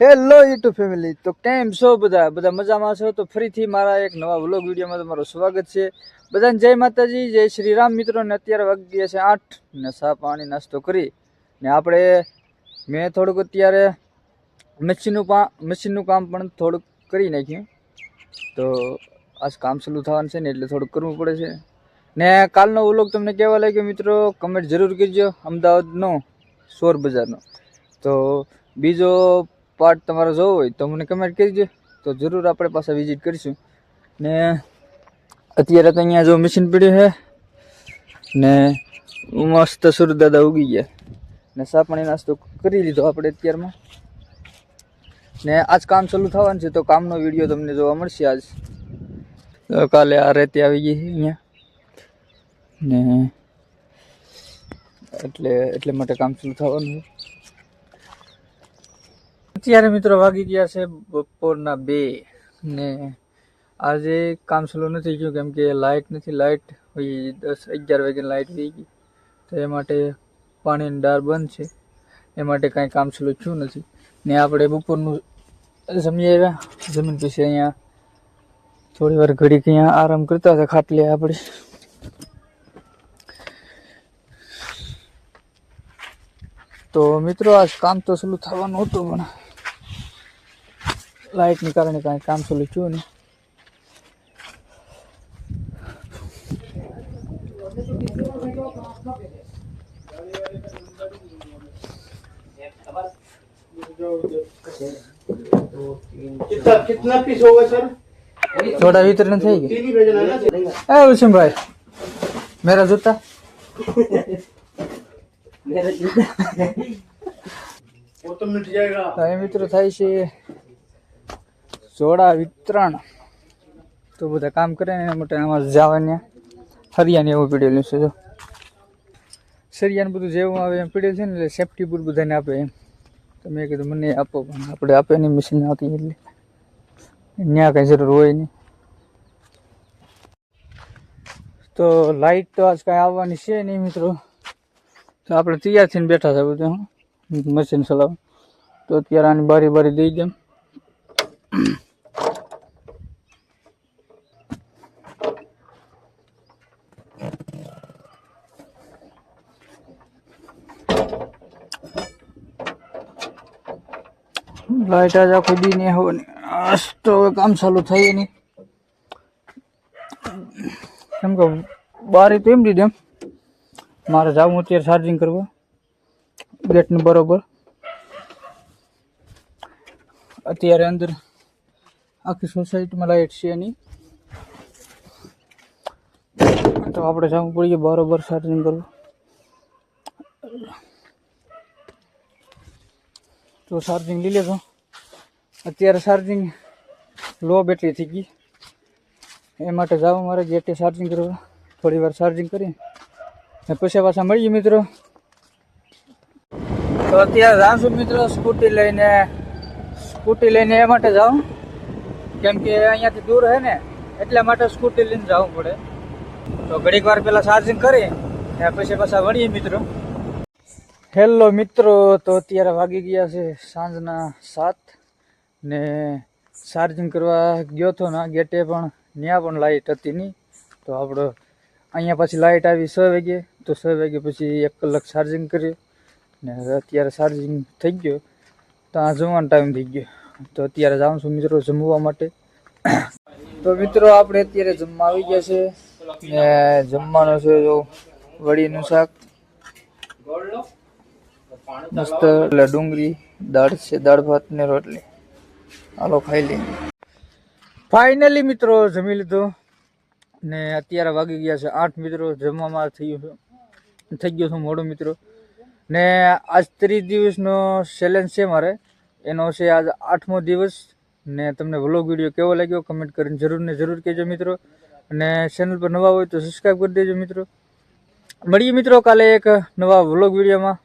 Hello YouTube family તો કેમ છો બધા? બધા મજામાં છો? તો ફરીથી મારા એક નવા વ્લોગ વિડીયોમાં તમારું સ્વાગત છે. બધાને જય માતાજી, જય શ્રી રામ મિત્રોને અત્યારે વાગી છે આઠ ને સા પાણી નાસ્તો કરી. ને આપણે, મેં થોડુંક અત્યારે મશીનનું પા મશીનનું કામ પણ થોડુંક કરી નાખ્યું. તો આજ કામ ચાલુ થવાનું છે ને એટલે થોડુંક કરવું પડે છે. ને કાલનો વ્લોગ તમને કહેવા લાગ્યો મિત્રો? કમેન્ટ જરૂર કરજો. અમદાવાદનો સોર બજારનો તો બીજો પાર્ટ તમારે જોવો હોય તો મને કમેન્ટ કરજો. તો જરૂર આપણે પાછા વિઝિટ કરીશું. ને અત્યારે તો અહીંયા જો મશીન પડ્યું છે. ને મસ્ત સુરત દાદા ઉગી ગયા. ને સા પાણી નાસ્તો કરી લીધો આપણે અત્યારમાં. ને આજ કામ ચાલુ થવાનું છે તો કામનો વીડિયો તમને જોવા મળશે આજ. તો કાલે આ રેતી આવી ગઈ અહીંયા. ને એટલે એટલે માટે કામ ચાલુ થવાનું છે. અત્યારે મિત્રો વાગી ગયા છે બપોરના બે ને આજે કામ સલો નથી ગયું કેમ કે લાઇટ નથી લાઇટ દસ અગિયાર વાગે લાઇટ થઈ ગઈ. તો એ માટે પાણીની ડાર બંધ છે. એ માટે કાંઈ કામ સલો થયું નથી. ને આપણે બપોરનું જમી આવ્યા જમીન પછી અહીંયા થોડી વાર ઘડીક અહીંયા આરામ કરતા હતા ખાટલે આપણે. તો મિત્રો, આજ કામ તો સલું થવાનું હતું પણ લાઇટને કારણે કાંઈ કામ ચાલુ થયું નહીં कितना कितना पीस होगा सर થોડા વિતરણ થઈ ગયું तीन ही भेजना है ना એ ઉસમભાઈ મેરા જૂતા वो तो मिट जाएगा તો એ મિત્રો થાય છે જોડા વિતરણ. તો બધા કામ કરે ને એના માટે આમાં જવાની હરિયાની એવું પીડેલું છે જો. સરિયાને બધું જેવું આવે એમ પીડેલ છે ને એટલે સેફટી બૂટ બધાને આપે એમ. તો મેં કીધું મને આપો પણ આપણે આપે નહીં મશીન આવતી એટલે ત્યાં કાંઈ જરૂર હોય નહીં. તો લાઈટ તો આજ કાંઈ આવવાની છે નહીં મિત્રો. તો આપણે તૈયાર થઈને બેઠા છે બધું હં, મશીન ચલાવવા. તો અત્યારે આની બારી બારી દઈ દેમ લાઈટ આજ આખો દી નહીં આવવાની આજ તો હવે કામ ચાલુ થઈ નહીં. કેમ કે બારી તો એમ દીધી એમ. મારે જવું અત્યારે ચાર્જિંગ કરવા. ગેટની બરોબર. અત્યારે અંદર આખી સોસાયટીમાં લાઇટ છે નહીં. તો આપણે જવું પડીએ બરોબર ચાર્જિંગ કરવું. તો ચાર્જિંગ લઈ લેજો. અત્યારે ચાર્જિંગ લો બેટરી થઈ ગઈ. એ માટે જાવ મારે ગેટે ચાર્જિંગ કરવા. થોડી વાર ચાર્જિંગ કરી. ને પછી પાછા મળીએ મિત્રો. તો અત્યારે જાઉં છું મિત્રો સ્કૂટી લઈને. સ્કૂટી લઈને એ માટે જાઉં. કેમ કે અહીંયાથી દૂર હે ને, એટલા માટે સ્કૂટી લઈને જવું પડે. તો ઘડીક વાર પહેલાં ચાર્જિંગ કરી, ને પછી પાછા મળીએ મિત્રો. હેલો મિત્રો, તો અત્યારે વાગી ગયા છે સાંજના સાત. ને ચાર્જિંગ કરવા ગયો હતો ના, ગેટે પણ ત્યાં પણ લાઇટ હતી નહીં તો આપણો અહીંયા પછી લાઇટ આવી છ વાગે, તો છ વાગે પછી એક કલાક ચાર્જિંગ કર્યું. ને અત્યારે ચાર્જિંગ થઈ ગયો. તો આ જમવાનો ટાઈમ થઈ ગયો. તો અત્યારે જાઉં છું મિત્રો જમવા માટે. તો મિત્રો આપણે અત્યારે જમવા આવી ગયા છે. ને જમવાનો છે જો વડીનું શાક. મસ્ત, એટલે ડુંગળી, દાળ છે, દાળ ભાત ને રોટલી. હાલો, ખાઈ લઈએ. ફાઇનલી મિત્રો જમી લીધું. ને અત્યારે વાગી ગયા છે આઠ મિત્રો, જમવામાં થયું છે. થઈ ગયો છું મોડું મિત્રો. ને આજ ત્રીસ દિવસનો ચેલેન્જ છે મારે. એનો છે આજ આઠમો દિવસ. ને તમને વ્લોગ વીડિયો કેવો લાગ્યો કમેન્ટ કરીને જરૂર ને જરૂર કહેજો મિત્રો. અને ચેનલ પર નવા હોય તો સબસ્ક્રાઈબ કરી દેજો મિત્રો. મળીએ મિત્રો કાલે એક નવા વ્લોગ વિડીયોમાં.